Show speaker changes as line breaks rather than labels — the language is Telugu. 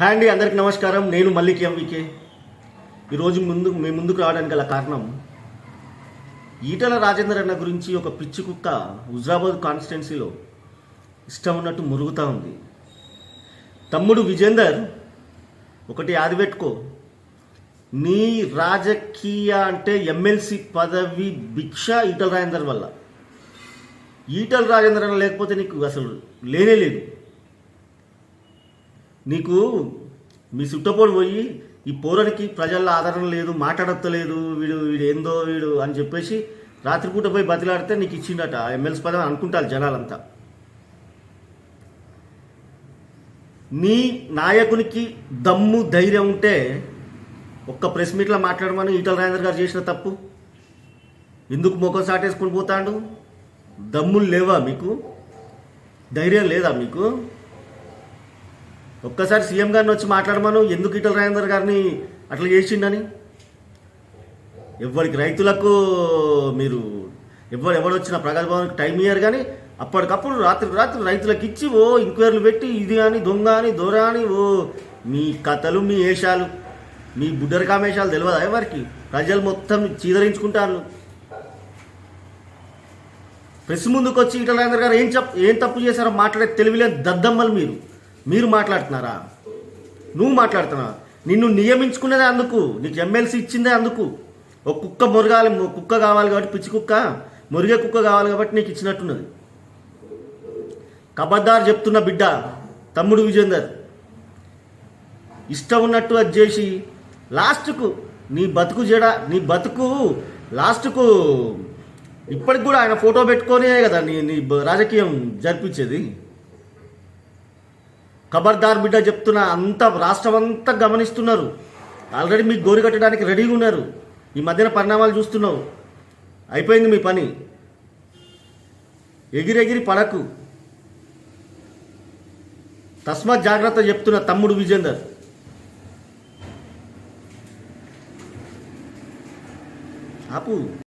హాయ్ అండి అందరికి నమస్కారం. నేను మల్లికి ఎంవికే ఈరోజు ముందు మీ ముందుకు రావడానికి గల కారణం ఈటల రాజేందర్ అన్న గురించి ఒక పిచ్చి కుక్క హుజరాబాద్ కాన్స్టిట్యున్సీలో ఇష్టం ఉన్నట్టు మురుగుతూ ఉంది. తమ్ముడు విజేందర్ ఒకటి ఆదిపెట్టుకో నీ రాజకీయ అంటే ఎమ్మెల్సీ పదవి భిక్ష ఈటల రాజేందర్ వల్ల. ఈటల రాజేందర్ అన్న లేకపోతే నీకు అసలు లేనే లేదు. నీకు మీ చుట్టపోడు పోయి ఈ పోరానికి ప్రజల్లో ఆదరణ లేదు మాట్లాడత్తలేదు వీడు వీడు ఏందో వీడు అని చెప్పేసి రాత్రిపూట పోయి బతిలాడితే నీకు ఇచ్చిండట ఎమ్మెల్సీ పదవి అనుకుంటారు జనాలంతా. నీ నాయకునికి దమ్ము ధైర్యం ఉంటే ఒక్క ప్రెస్ మీట్లో మాట్లాడమని ఈటల రాజేంద్ర గారు చేసిన తప్పు? ఎందుకు ముఖం సాటేసుకుని పోతాడు? దమ్ములు లేవా మీకు? ధైర్యం లేదా మీకు? ఒక్కసారి సీఎం గారిని వచ్చి మాట్లాడమను. ఎందుకు ఈటల రాజేందర్ గారిని అట్లా చేసిండని? ఎవరికి రైతులకు మీరు ఎవరు ఎవడొచ్చిన ప్రగతి భవన్కి టైం ఇయ్యారు కానీ అప్పటికప్పుడు రాత్రి రాత్రి రైతులకు ఇచ్చి ఓ ఇంక్వైరీలు పెట్టి ఇది అని దొంగ అని దొర అని ఓ మీ కథలు మీ వేషాలు మీ బుడ్డరి కామేషాలు తెలియదా ఎవరికి? ప్రజలు మొత్తం చీదరించుకుంటారు. ప్రెస్ ముందుకు వచ్చి ఈటల రాజేందర్ గారు ఏం చెప్ ఏం తప్పు చేశారో మాట్లాడే తెలివిలేని దద్దమ్మలు మీరు. మీరు మాట్లాడుతున్నారా? నువ్వు మాట్లాడుతున్నావా? నిన్ను నియమించుకునేదే అందుకు నీకు ఎమ్మెల్సీ ఇచ్చిందే అందుకు. ఒక కుక్క మురగాలి కుక్క కావాలి కాబట్టి పిచ్చి కుక్క మురిగే కుక్క కావాలి కాబట్టి నీకు ఇచ్చినట్టున్నది. కబద్దారు చెప్తున్న బిడ్డ తమ్ముడు విజేందర్ ఇష్టం ఉన్నట్టు అది చేసి లాస్ట్కు నీ బతుకు జడ నీ బతుకు లాస్ట్కు ఇప్పటికి కూడా ఆయన ఫోటో పెట్టుకొనే కదా నీ నీ రాజకీయం జరిపించేది. ఖబర్దార్ బిడ్డ చెప్తున్న అంత రాష్ట్రం అంతా గమనిస్తున్నారు. ఆల్రెడీ మీకు గోరు కట్టడానికి రెడీగా ఉన్నారు. ఈ మధ్యన పరిణామాలు చూస్తున్నావు. అయిపోయింది మీ పని. ఎగిరెగిరి పడకు. తస్మాత్ జాగ్రత్త చెప్తున్న తమ్ముడు విజేందర్. ఆపు.